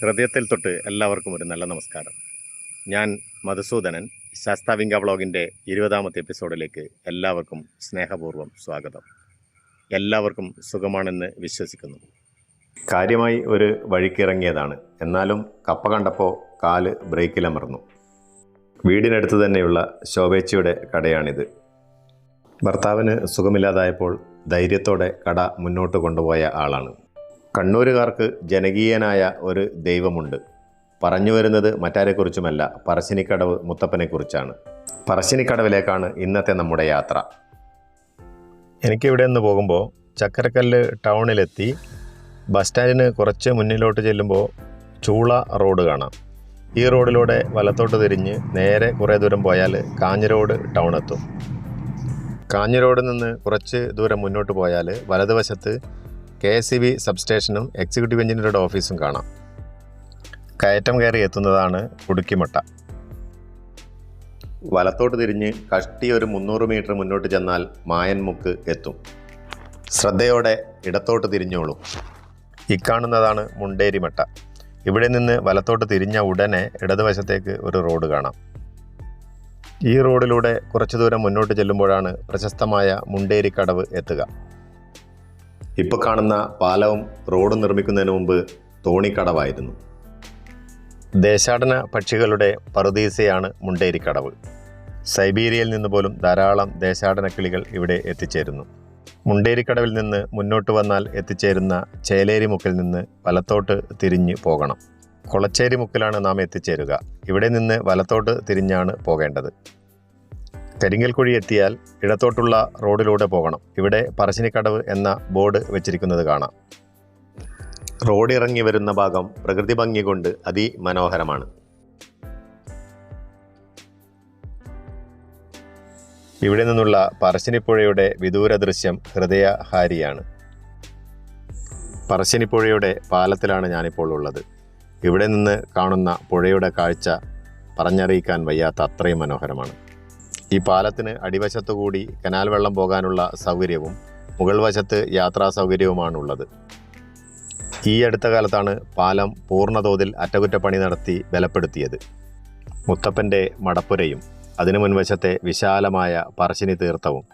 ഹൃദയത്തിൽ തൊട്ട് എല്ലാവർക്കും ഒരു നല്ല നമസ്കാരം. ഞാൻ മധുസൂദനൻ. ശാസ്താവിംഗ വ്ളോഗിന്റെ ഇരുപതാമത്തെ എപ്പിസോഡിലേക്ക് എല്ലാവർക്കും സ്നേഹപൂർവം സ്വാഗതം. എല്ലാവർക്കും സുഖമാണെന്ന് വിശ്വസിക്കുന്നു. കാര്യമായി ഒരു വഴിക്കിറങ്ങിയതാണ്. എന്നാലും കപ്പ കണ്ടപ്പോൾ കാൽ ബ്രേക്കിലമർന്നു. വീടിനടുത്ത് തന്നെയുള്ള ശോഭേച്ചിയുടെ കടയാണിത്. ഭർത്താവിന് സുഖമില്ലാതായപ്പോൾ ധൈര്യത്തോടെ കട മുന്നോട്ട് കൊണ്ടുപോയ ആളാണ്. കണ്ണൂരുകാർക്ക് ജനകീയനായ ഒരു ദൈവമുണ്ട്. പറഞ്ഞു വരുന്നത് മറ്റാരെക്കുറിച്ചുമല്ല പറശ്ശിനിക്കടവ് മുത്തപ്പനെക്കുറിച്ചാണ്. പറശ്ശിനിക്കടവിലേക്കാണ് ഇന്നത്തെ നമ്മുടെ യാത്ര. എനിക്കിവിടെ നിന്ന് പോകുമ്പോൾ ചക്കരക്കല്ല് ടൗണിലെത്തി ബസ് സ്റ്റാൻഡിന് കുറച്ച് മുന്നിലോട്ട് ചെല്ലുമ്പോൾ ചൂള റോഡ് കാണാം. ഈ റോഡിലൂടെ വലത്തോട്ട് തിരിഞ്ഞ് നേരെ കുറേ ദൂരം പോയാൽ കാഞ്ഞിരോട് ടൗൺ എത്തും കാഞ്ഞിരോട് നിന്ന് കുറച്ച് ദൂരം മുന്നോട്ട് പോയാൽ വലതുവശത്ത് കെ എസ് സി ബി സബ്സ്റ്റേഷനും എക്സിക്യൂട്ടീവ് എഞ്ചിനീയറുടെ ഓഫീസും കാണാം. കയറ്റം കയറി എത്തുന്നതാണ് കുടുക്കിമട്ട. വലത്തോട്ട് തിരിഞ്ഞ് കഷ്ടി ഒരു മുന്നൂറ് മീറ്റർ മുന്നോട്ട് ചെന്നാൽ മായൻമുക്ക് എത്തും. ശ്രദ്ധയോടെ ഇടത്തോട്ട് തിരിഞ്ഞോളൂ. ഇക്കാണുന്നതാണ് മുണ്ടേരിമട്ട. ഇവിടെ നിന്ന് വലത്തോട്ട് തിരിഞ്ഞ ഉടനെ ഇടതുവശത്തേക്ക് ഒരു റോഡ് കാണാം. ഈ റോഡിലൂടെ കുറച്ചു ദൂരം മുന്നോട്ട് ചെല്ലുമ്പോഴാണ് പ്രശസ്തമായ മുണ്ടേരിക്കടവ് എത്തുക. ഇപ്പോൾ കാണുന്ന പാലവും റോഡും നിർമ്മിക്കുന്നതിന് മുമ്പ് തോണിക്കടവായിരുന്നു. ദേശാടന പക്ഷികളുടെ പറുദീസയാണ് മുണ്ടേരിക്കടവ്. സൈബീരിയയിൽ നിന്ന് പോലും ധാരാളം ദേശാടന കിളികൾ ഇവിടെ എത്തിച്ചേരുന്നു. മുണ്ടേരിക്കടവിൽ നിന്ന് മുന്നോട്ട് വന്നാൽ എത്തിച്ചേരുന്ന ചേലേരി മുക്കിൽ നിന്ന് വലത്തോട്ട് തിരിഞ്ഞ് പോകണം. കൊളച്ചേരി മുക്കിലാണ് നാം എത്തിച്ചേരുക. ഇവിടെ നിന്ന് വലത്തോട്ട് തിരിഞ്ഞാണ് പോകേണ്ടത്. കരിങ്കൽക്കുഴി എത്തിയാൽ ഇടത്തോട്ടുള്ള റോഡിലൂടെ പോകണം. ഇവിടെ പറശ്ശിനിക്കടവ് എന്ന ബോർഡ് വെച്ചിരിക്കുന്നത് കാണാം. റോഡ് ഇറങ്ങി വരുന്ന ഭാഗം പ്രകൃതി ഭംഗി കൊണ്ട് അതിമനോഹരമാണ്. ഇവിടെ നിന്നുള്ള പറശ്ശിനിപ്പുഴയുടെ വിദൂര ദൃശ്യം ഹൃദയഹാരിയാണ്. പറശ്ശിനിപ്പുഴയുടെ പാലത്തിലാണ് ഞാനിപ്പോൾ ഉള്ളത്. ഇവിടെ നിന്ന് കാണുന്ന പുഴയുടെ കാഴ്ച പറഞ്ഞറിയിക്കാൻ വയ്യാത്ത അത്രയും മനോഹരമാണ്. ഈ പാലത്തിന് അടിവശത്തു കൂടി കനാൽ വെള്ളം പോകാനുള്ള സൗകര്യവും മുകൾ വശത്ത് യാത്രാ സൗകര്യവുമാണുള്ളത്. ഈ അടുത്ത കാലത്താണ് പാലം പൂർണതോതിൽ അറ്റകുറ്റപ്പണി നടത്തി ബലപ്പെടുത്തിയത്. മുത്തപ്പന്റെ മടപ്പുരയും അതിനു മുൻവശത്തെ വിശാലമായ പറശ്ശിനി തീർത്ഥവും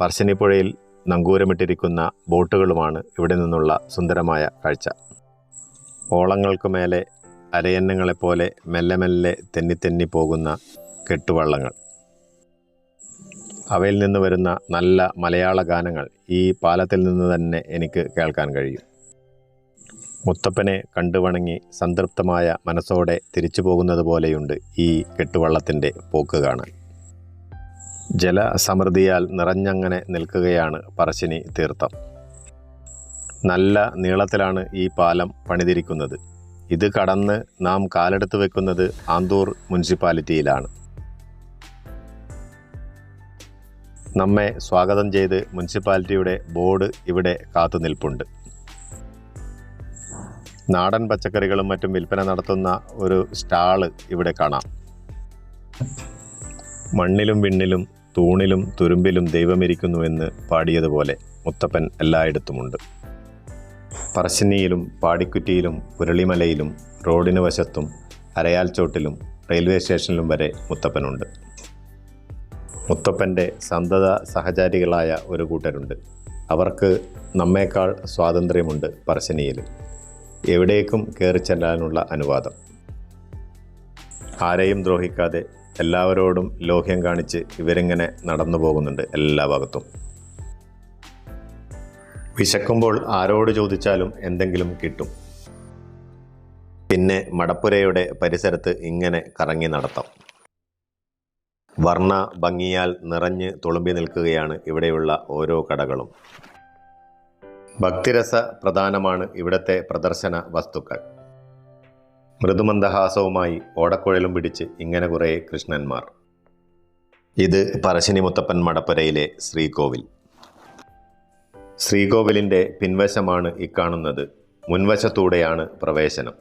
പറശ്ശിനി പുഴയിൽ നങ്കൂരമിട്ടിരിക്കുന്ന ബോട്ടുകളുമാണ് ഇവിടെ നിന്നുള്ള സുന്ദരമായ കാഴ്ച. ഓളങ്ങൾക്ക് മേലെ അരയന്നങ്ങളെപ്പോലെ മെല്ലെ മെല്ലെ തെന്നിത്തെന്നി പോകുന്ന കെട്ടുവള്ളങ്ങൾ. അവയിൽ നിന്ന് വരുന്ന നല്ല മലയാള ഗാനങ്ങൾ ഈ പാലത്തിൽ നിന്ന് തന്നെ എനിക്ക് കേൾക്കാൻ കഴിയും. മുത്തപ്പനെ കണ്ടുവണങ്ങി സംതൃപ്തമായ മനസ്സോടെ തിരിച്ചു പോകുന്നത് പോലെയുണ്ട് ഈ കെട്ടുവള്ളത്തിന്റെ പോക്ക് കാണാൻ. ജലസമൃദ്ധിയാൽ നിറഞ്ഞങ്ങനെ നിൽക്കുകയാണ് പറശ്ശിനി തീർത്ഥം. നല്ല നീളത്തിലാണ് ഈ പാലം പണിതിരിക്കുന്നത്. ഇത് കടന്ന് നാം കാലെടുത്ത് വെക്കുന്നത് ആന്തൂർ മുനിസിപ്പാലിറ്റിയിലാണ്. നമ്മെ സ്വാഗതം ചെയ്ത് മുനിസിപ്പാലിറ്റിയുടെ ബോർഡ് ഇവിടെ കാത്തുനിൽപ്പുണ്ട് നാടൻ പച്ചക്കറികളും മറ്റും വിൽപ്പന നടത്തുന്ന ഒരു സ്റ്റാൾ ഇവിടെ കാണാം. മണ്ണിലും വിണ്ണിലും തൂണിലും തുരുമ്പിലും ദൈവമിരിക്കുന്നു എന്ന് പാടിയതുപോലെ മുത്തപ്പൻ എല്ലായിടത്തുമുണ്ട്. പറശ്ശിനിയിലും പാടിക്കുറ്റിയിലും പുരളിമലയിലും റോഡിന് വശത്തും അരയാൽ ചോട്ടിലും റെയിൽവേ സ്റ്റേഷനിലും വരെ മുത്തപ്പനുണ്ട്. മുത്തപ്പന്റെ സന്തത സഹചാരികളായ ഒരു കൂട്ടരുണ്ട്. അവർക്ക് നമ്മേക്കാൾ സ്വാതന്ത്ര്യമുണ്ട് പറശ്ശിനിയിൽ. എവിടേക്കും കയറി ചെല്ലാനുള്ള അനുവാദം. ആരെയും ദ്രോഹിക്കാതെ എല്ലാവരോടും ലോഹ്യം കാണിച്ച് ഇവരിങ്ങനെ നടന്നു പോകുന്നുണ്ട് എല്ലാ ഭാഗത്തും. വിശക്കുമ്പോൾ ആരോട് ചോദിച്ചാലും എന്തെങ്കിലും കിട്ടും. പിന്നെ മടപ്പുരയുടെ പരിസരത്ത് ഇങ്ങനെ കറങ്ങി നടത്താം. വർണ ഭംഗിയാൽ നിറഞ്ഞ് തുളുമ്പി നിൽക്കുകയാണ് ഇവിടെയുള്ള ഓരോ കടകളും. ഭക്തിരസ പ്രധാനമാണ് ഇവിടത്തെ പ്രദർശന വസ്തുക്കൾ. മൃദുമന്ദഹാസവുമായി ഓടക്കുഴലും പിടിച്ച് ഇങ്ങനെ കുറേ കൃഷ്ണന്മാർ. ഇത് പറശ്ശിനി മുത്തപ്പൻ മടപ്പുരയിലെ ശ്രീകോവിൽ. ശ്രീകോവിലിന്റെ പിൻവശമാണ് ഇക്കാണുന്നത് മുൻവശത്തൂടെയാണ് പ്രവേശനം.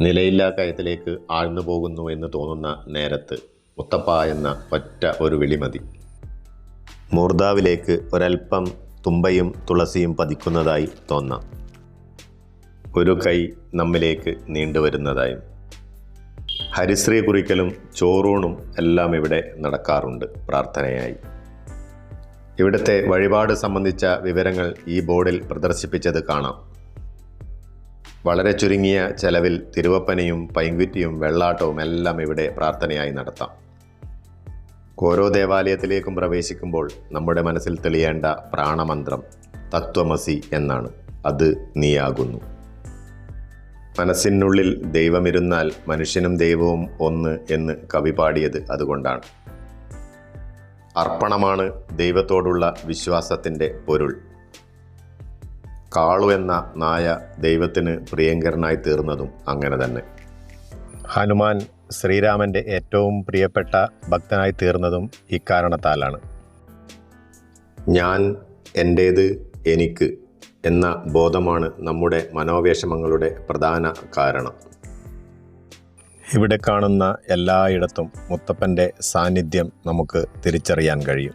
നിലയില്ലാ കയത്തിലേക്ക് ആഴ്ന്നു പോകുന്നു എന്ന് തോന്നുന്ന നേരത്ത് മുത്തപ്പ എന്ന ഒറ്റ ഒരു വിളിമതി മൂർദാവിലേക്ക് ഒരൽപ്പം തുമ്പയും തുളസിയും പതിക്കുന്നതായി തോന്നാം. ഒരു കൈ നമ്മിലേക്ക് നീണ്ടുവരുന്നതായും ഹരിശ്രീ കുറിക്കലും ചോറൂണും എല്ലാം ഇവിടെ നടക്കാറുണ്ട് പ്രാർത്ഥനയായി. ഇവിടുത്തെ വഴിപാട് സംബന്ധിച്ച വിവരങ്ങൾ ഈ ബോർഡിൽ പ്രദർശിപ്പിച്ചത് കാണാം. വളരെ ചുരുങ്ങിയ ചെലവിൽ തിരുവപ്പനയും പൈങ്കുറ്റിയും വെള്ളാട്ടവും എല്ലാം ഇവിടെ പ്രാർത്ഥനയായി നടത്താം. ഓരോ ദേവാലയത്തിലേക്കും പ്രവേശിക്കുമ്പോൾ നമ്മുടെ മനസ്സിൽ തെളിയേണ്ട പ്രാണമന്ത്രം തത്വമസി എന്നാണ്. അത് നീയാകുന്നു. മനസ്സിനുള്ളിൽ ദൈവമിരുന്നാൽ മനുഷ്യനും ദൈവവും ഒന്ന് എന്ന് കവി പാടിയത് അതുകൊണ്ടാണ്. അർപ്പണമാണ് ദൈവത്തോടുള്ള വിശ്വാസത്തിന്റെ പൊരുൾ. കാളു എന്ന നായ ദൈവത്തിന് പ്രിയങ്കരനായി തീർന്നതും അങ്ങനെ തന്നെ. ഹനുമാൻ ശ്രീരാമന്റെ ഏറ്റവും പ്രിയപ്പെട്ട ഭക്തനായി തീർന്നതും ഇക്കാരണത്താലാണ് ഞാൻ എന്റേത് എനിക്ക് എന്ന ബോധമാണ് നമ്മുടെ മനോവേഷമങ്ങളുടെ പ്രധാന കാരണം. ഇവിടെ കാണുന്ന എല്ലായിടത്തും മുത്തപ്പന്റെ സാന്നിധ്യം നമുക്ക് തിരിച്ചറിയാൻ കഴിയും.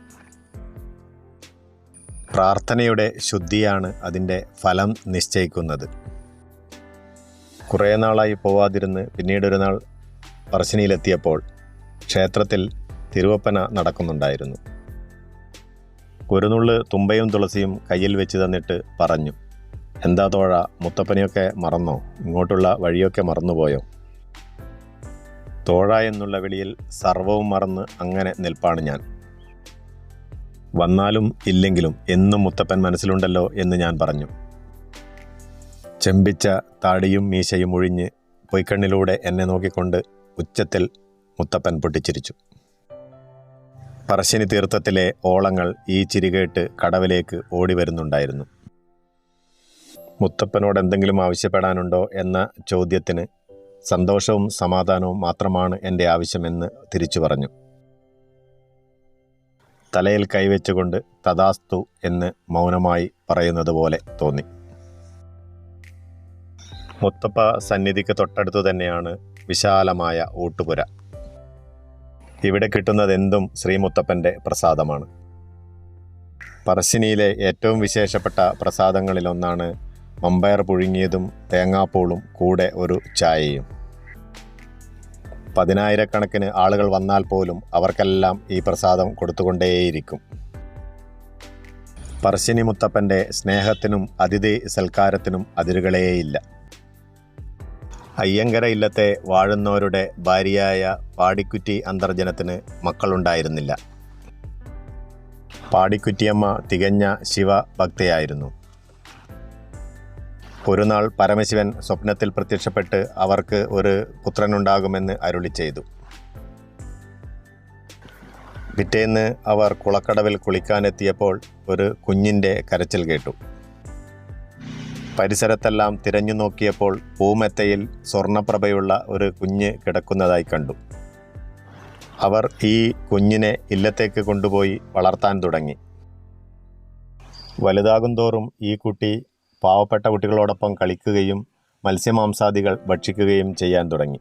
പ്രാർത്ഥനയുടെ ശുദ്ധിയാണ് അതിന്റെ ഫലം നിശ്ചയിക്കുന്നത്. കുറേ നാളായി പോവാതിരുന്ന് പിന്നീടൊരു നാൾ പറശ്ശിനിയിലെത്തിയപ്പോൾ ക്ഷേത്രത്തിൽ തിരുവപ്പന നടക്കുന്നുണ്ടായിരുന്നു. ഒരു തുമ്പയും തുളസിയും കയ്യിൽ വെച്ച് തന്നിട്ട് പറഞ്ഞു എന്താ തോഴ മുത്തപ്പനെയൊക്കെ മറന്നോ? ഇങ്ങോട്ടുള്ള വഴിയൊക്കെ മറന്നുപോയോ? തോഴ എന്നുള്ള വിളിയിൽ സർവവും മറന്ന് അങ്ങനെ നിൽപ്പാണ് ഞാൻ. വന്നാലും ഇല്ലെങ്കിലും എന്നും മുത്തപ്പൻ മനസ്സിലുണ്ടല്ലോ എന്ന് ഞാൻ പറഞ്ഞു. ചെമ്പിച്ച താടിയും മീശയും ഒഴിഞ്ഞ് പൊയ്ക്കണ്ണിലൂടെ എന്നെ നോക്കിക്കൊണ്ട് ഉച്ചത്തിൽ മുത്തപ്പൻ പൊട്ടിച്ചിരിച്ചു. പറശ്ശിനി തീർത്ഥത്തിലെ ഓളങ്ങൾ ഈ ചിരികേട്ട് കടവിലേക്ക് ഓടി വരുന്നുണ്ടായിരുന്നു. മുത്തപ്പനോട് എന്തെങ്കിലും ആവശ്യപ്പെടാനുണ്ടോ എന്ന ചോദ്യത്തിന് സന്തോഷവും സമാധാനവും മാത്രമാണ് എന്റെ ആവശ്യമെന്ന് തിരിച്ചു പറഞ്ഞു. തലയിൽ കൈവച്ചുകൊണ്ട് തഥാസ്തു എന്ന് മൗനമായി പറയുന്നത് പോലെ തോന്നി. മുത്തപ്പ സന്നിധിക്ക് തൊട്ടടുത്തു തന്നെയാണ് വിശാലമായ ഊട്ടുപുര. ഇവിടെ കിട്ടുന്നതെന്തും ശ്രീമുത്തപ്പന്റെ പ്രസാദമാണ്. പറശ്ശിനിയിലെ ഏറ്റവും വിശേഷപ്പെട്ട പ്രസാദങ്ങളിലൊന്നാണ് മമ്പയർ പുഴുങ്ങിയതും തേങ്ങാപ്പൂളും കൂടെ ഒരു ചായയും. പതിനായിരക്കണക്കിന് ആളുകൾ വന്നാൽ പോലും അവർക്കെല്ലാം ഈ പ്രസാദം കൊടുത്തുകൊണ്ടേയിരിക്കും. പറശ്ശിനി മുത്തപ്പന്റെ സ്നേഹത്തിനും അതിഥി സൽക്കാരത്തിനും അതിരുകളേയില്ല. അയ്യങ്കര ഇല്ലത്തെ വാഴുന്നവരുടെ ഭാര്യയായ പാടിക്കുറ്റി അന്തർജനത്തിന് മക്കളുണ്ടായിരുന്നില്ല. പാടിക്കുറ്റിയമ്മ തികഞ്ഞ ശിവഭക്തയായിരുന്നു. ഒരു നാൾ പരമശിവൻ സ്വപ്നത്തിൽ പ്രത്യക്ഷപ്പെട്ട് അവർക്ക് ഒരു പുത്രനുണ്ടാകുമെന്ന് അരുളി ചെയ്തു. പിറ്റേന്ന് അവർ കുളക്കടവിൽ കുളിക്കാനെത്തിയപ്പോൾ ഒരു കുഞ്ഞിന്റെ കരച്ചിൽ കേട്ടു. പരിസരത്തെല്ലാം തിരഞ്ഞു നോക്കിയപ്പോൾ പൂമെത്തയിൽ സ്വർണപ്രഭയുള്ള ഒരു കുഞ്ഞ് കിടക്കുന്നതായി കണ്ടു. അവർ ഈ കുഞ്ഞിനെ ഇല്ലത്തേക്ക് കൊണ്ടുപോയി വളർത്താൻ തുടങ്ങി. വലുതാകുന്തോറും ഈ കുട്ടി പാവപ്പെട്ട കുട്ടികളോടൊപ്പം കളിക്കുകയും മത്സ്യമാംസാദികൾ ഭക്ഷിക്കുകയും ചെയ്യാൻ തുടങ്ങി.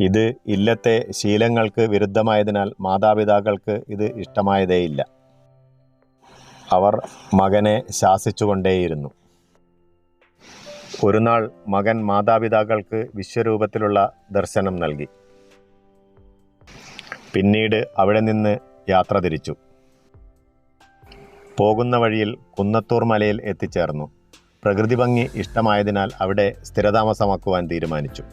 ഇത് ഇല്ലത്തെ ശീലങ്ങൾക്ക് വിരുദ്ധമായതിനാൽ മാതാപിതാക്കൾക്ക് ഇത് ഇഷ്ടമായതേയില്ല. അവർ മകനെ ശാസിച്ചുകൊണ്ടേയിരുന്നു. ഒരു നാൾ മകൻ മാതാപിതാക്കൾക്ക് വിശ്വരൂപത്തിലുള്ള ദർശനം നൽകി. പിന്നീട് അവിടെ നിന്ന് യാത്ര തിരിച്ചു. പോകുന്ന വഴിയിൽ കുന്നത്തൂർ മലയിൽ എത്തിച്ചേർന്നു. പ്രകൃതി ഭംഗി ഇഷ്ടമായതിനാൽ അവിടെ സ്ഥിരതാമസമാക്കുവാൻ തീരുമാനിച്ചു.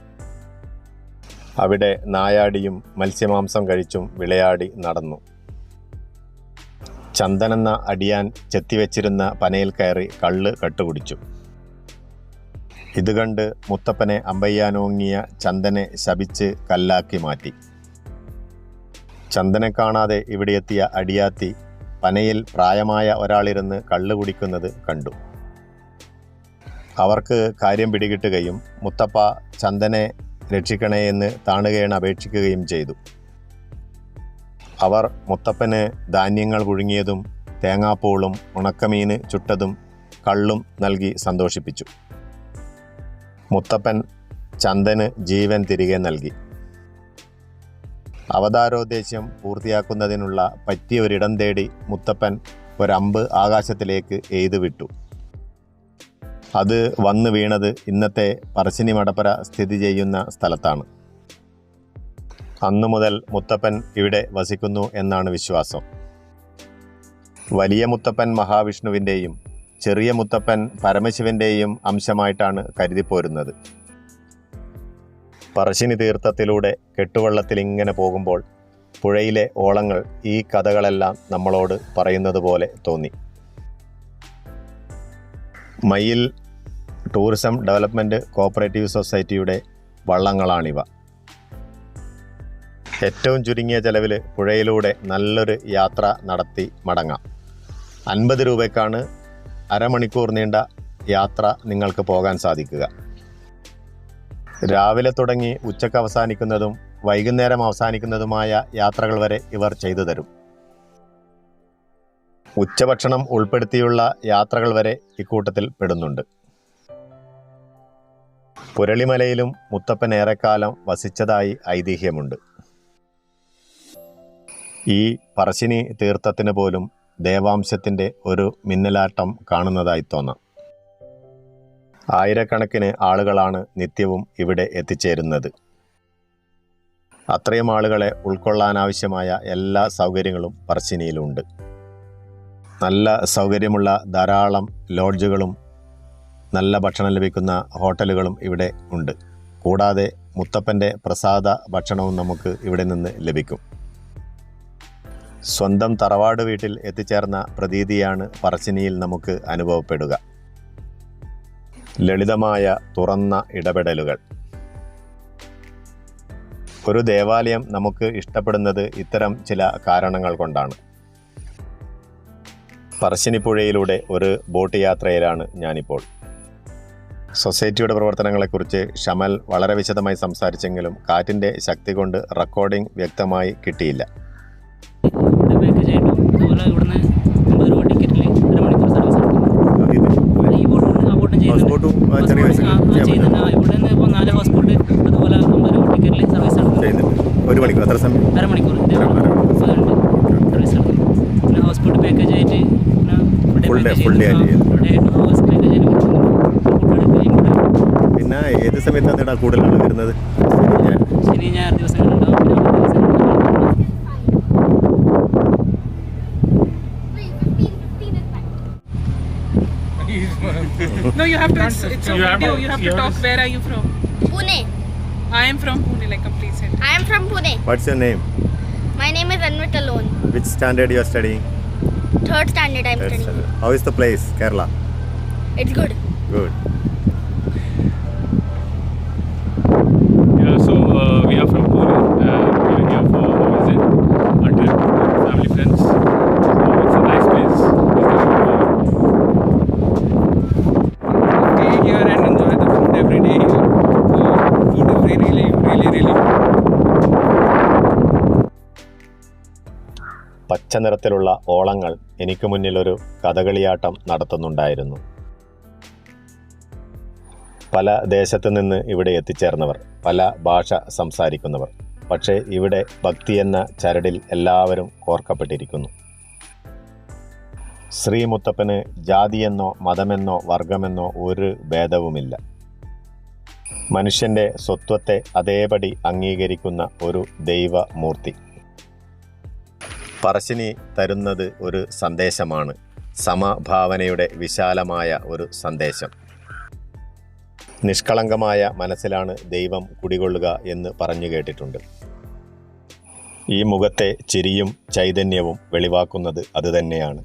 അവിടെ നായാടിയും മത്സ്യമാംസം കഴിച്ചും വിളയാടി നടന്നു. ചന്ദനെന്ന അടിയാൻ ചെത്തിവെച്ചിരുന്ന പനയിൽ കയറി കള്ള് കട്ടുകുടിച്ചു ഇത് കണ്ട് മുത്തപ്പനെ അമ്പയ്യാനോങ്ങിയ ചന്ദനെ ശപിച്ച് കല്ലാക്കി മാറ്റി. ചന്ദനെ കാണാതെ ഇവിടെയെത്തിയ അടിയാത്തി പനയിൽ പ്രായമായ ഒരാളിരുന്ന് കള്ളു കുടിക്കുന്നത് കണ്ടു. അവർക്ക് കാര്യം പിടികിട്ടുകയും മുത്തപ്പ ചന്ദനെ രക്ഷിക്കണേ എന്ന് താണുകയാണ് അപേക്ഷിക്കുകയും ചെയ്തു. അവർ മുത്തപ്പന് ധാന്യങ്ങൾ പുഴുങ്ങിയതും തേങ്ങാപ്പൂളും ഉണക്കമീന് ചുട്ടതും കള്ളും നൽകി സന്തോഷിപ്പിച്ചു. മുത്തപ്പൻ ചന്ദന് ജീവൻ തിരികെ നൽകി. അവതാരോദ്ദേശ്യം പൂർത്തിയാക്കുന്നതിനുള്ള പറ്റിയ ഒരിടം തേടി മുത്തപ്പൻ ഒരമ്പ് ആകാശത്തിലേക്ക് എയ്തു വിട്ടു അത് വന്നു വീണത് ഇന്നത്തെ പറശ്ശിനി മടപ്പര സ്ഥിതി ചെയ്യുന്ന സ്ഥലത്താണ്. അന്നു മുതൽ മുത്തപ്പൻ ഇവിടെ വസിക്കുന്നു എന്നാണ് വിശ്വാസം. വലിയ മുത്തപ്പൻ മഹാവിഷ്ണുവിന്റെയും ചെറിയ മുത്തപ്പൻ പരമശിവന്റെയും അംശമായിട്ടാണ് കരുതിപ്പോരുന്നത്. പറശ്ശിനി തീർത്ഥത്തിലൂടെ കെട്ടുവള്ളത്തിൽ ഇങ്ങനെ പോകുമ്പോൾ പുഴയിലെ ഓളങ്ങൾ ഈ കഥകളെല്ലാം നമ്മളോട് പറയുന്നത് പോലെ തോന്നി. മയിൽ ടൂറിസം ഡെവലപ്മെന്റ് കോപ്പറേറ്റീവ് സൊസൈറ്റിയുടെ വള്ളങ്ങളാണിവ. ഏറ്റവും ചുരുങ്ങിയ ചെലവിൽ പുഴയിലൂടെ നല്ലൊരു യാത്ര നടത്തി മടങ്ങാം. അൻപത് രൂപയ്ക്കാണ് അരമണിക്കൂർ നീണ്ട യാത്ര നിങ്ങൾക്ക് പോകാൻ സാധിക്കുക. രാവിലെ തുടങ്ങി ഉച്ചയ്ക്ക് അവസാനിക്കുന്നതും വൈകുന്നേരം അവസാനിക്കുന്നതുമായ യാത്രകൾ വരെ ഇവർ ചെയ്തു തരും. ഉച്ചഭക്ഷണം ഉൾപ്പെടുത്തിയുള്ള യാത്രകൾ വരെ ഇക്കൂട്ടത്തിൽ പെടുന്നുണ്ട്. പുരളിമലയിലും മുത്തപ്പൻ ഏറെക്കാലം വസിച്ചതായി ഐതിഹ്യമുണ്ട്. ഈ പറശ്ശിനി തീർത്ഥത്തിന് പോലും ദേവാംശത്തിന്റെ ഒരു മിന്നലാട്ടം കാണുന്നതായി തോന്നാം. ആയിരക്കണക്കിന് ആളുകളാണ് നിത്യവും ഇവിടെ എത്തിച്ചേരുന്നത്. അത്രയും ആളുകളെ ഉൾക്കൊള്ളാനാവശ്യമായ എല്ലാ സൗകര്യങ്ങളും പറശ്ശിനിയിലുണ്ട്. നല്ല സൗകര്യമുള്ള ധാരാളം ലോഡ്ജുകളും നല്ല ഭക്ഷണം ലഭിക്കുന്ന ഹോട്ടലുകളും ഇവിടെ ഉണ്ട്. കൂടാതെ മുത്തപ്പന്റെ പ്രസാദ ഭക്ഷണവും നമുക്ക് ഇവിടെ നിന്ന് ലഭിക്കും. സ്വന്തം തറവാട് വീട്ടിൽ എത്തിച്ചേർന്ന പ്രതീതിയാണ് പറശ്ശിനിയിൽ നമുക്ക് അനുഭവപ്പെടുക. ലളിതമായ തുറന്ന ഇടപെടലുകൾ. ഒരു ദേവാലയം നമുക്ക് ഇഷ്ടപ്പെടുന്നത് ഇത്തരം ചില കാരണങ്ങൾ കൊണ്ടാണ്. പറശ്ശിനിപ്പുഴയിലൂടെ ഒരു ബോട്ട് യാത്രയിലാണ് ഞാനിപ്പോൾ. സൊസൈറ്റിയുടെ പ്രവർത്തനങ്ങളെക്കുറിച്ച് ഷമൽ വളരെ വിശദമായി സംസാരിച്ചെങ്കിലും കാറ്റിന്റെ ശക്തി കൊണ്ട് റെക്കോർഡിംഗ് വ്യക്തമായി കിട്ടിയില്ല. പാക്കേജ് ആയിട്ടും അതുപോലെ ഇവിടുന്ന് അമ്പത് രൂപ ടിക്കറ്റിൽ അരമണിക്കൂർ സർവീസ് ഈ ബോട്ടും ആ ബോട്ടും ചെയ്യുന്നുണ്ട്. ഇവിടെ നിന്ന് ഇപ്പോൾ നാല് ഹൗസ് ബോട്ട് അതുപോലെ അമ്പത് രൂപ ടിക്കറ്റിൽ സർവീസ് ഒരു മണിക്കൂർ അത്ര സമയം? അര- സർവീസ് പിന്നെ ഹൗസ് ബോട്ട് പാക്കേജ് ആയിട്ട് പിന്നെ ആയിട്ട് ഏത് സമയത്താണ് കൂടുതൽ വരുന്നത്? ശനി ഞായർ ദിവസങ്ങളുണ്ടാവും No, you have to. It's, it's a you video. Have, you have to talk. Where are you from? Pune. I am from Pune, like a. I am from Pune. What's your name? My name is Anvit Alone. Which standard you are studying? Third standard. I'm Third studying. Standard. How is the place, Kerala? It's good. Good. പച്ച നിറത്തിലുള്ള ഓളങ്ങൾ എനിക്ക് മുന്നിലൊരു കഥകളിയാട്ടം നടത്തുന്നുണ്ടായിരുന്നു. പല ദേശത്തു നിന്ന് ഇവിടെ എത്തിച്ചേർന്നവർ പല ഭാഷ സംസാരിക്കുന്നവർ പക്ഷേ ഇവിടെ ഭക്തി എന്ന ചരടിൽ എല്ലാവരും കോർക്കപ്പെട്ടിരിക്കുന്നു. ശ്രീമുത്തപ്പന് ജാതിയെന്നോ മതമെന്നോ വർഗമെന്നോ ഒരു ഭേദവുമില്ല. മനുഷ്യന്റെ സ്വത്വത്തെ അതേപടി അംഗീകരിക്കുന്ന ഒരു ദൈവമൂർത്തി. പറശ്ശിനി തരുന്നത് ഒരു സന്ദേശമാണ്. സമഭാവനയുടെ വിശാലമായ ഒരു സന്ദേശം. നിഷ്കളങ്കമായ മനസ്സിലാണ് ദൈവം കുടികൊള്ളുക എന്ന് പറഞ്ഞു കേട്ടിട്ടുണ്ട്. ഈ മുഖത്തെ ചിരിയും ചൈതന്യവും വെളിവാക്കുന്നത് അതുതന്നെയാണ്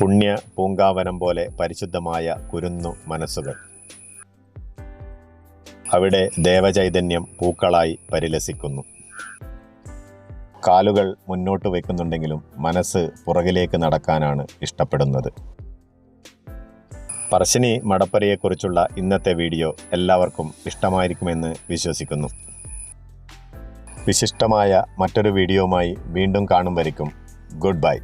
പുണ്യ പൂങ്കാവനം പോലെ പരിശുദ്ധമായ കുരുന്നു മനസ്സുകൾ. അവിടെ ദേവചൈതന്യം പൂക്കളായി പരിലസിക്കുന്നു. കാലുകൾ മുന്നോട്ട് വയ്ക്കുന്നുണ്ടെങ്കിലും മനസ്സ് പുറകിലേക്ക് നടക്കാനാണ് ഇഷ്ടപ്പെടുന്നത്. പറശ്ശിനി മടപ്പരയെക്കുറിച്ചുള്ള ഇന്നത്തെ വീഡിയോ എല്ലാവർക്കും ഇഷ്ടമായിരിക്കുമെന്ന് വിശ്വസിക്കുന്നു. വിശിഷ്ടമായ മറ്റൊരു വീഡിയോയുമായി വീണ്ടും കാണും വരയ്ക്കും. Good bye.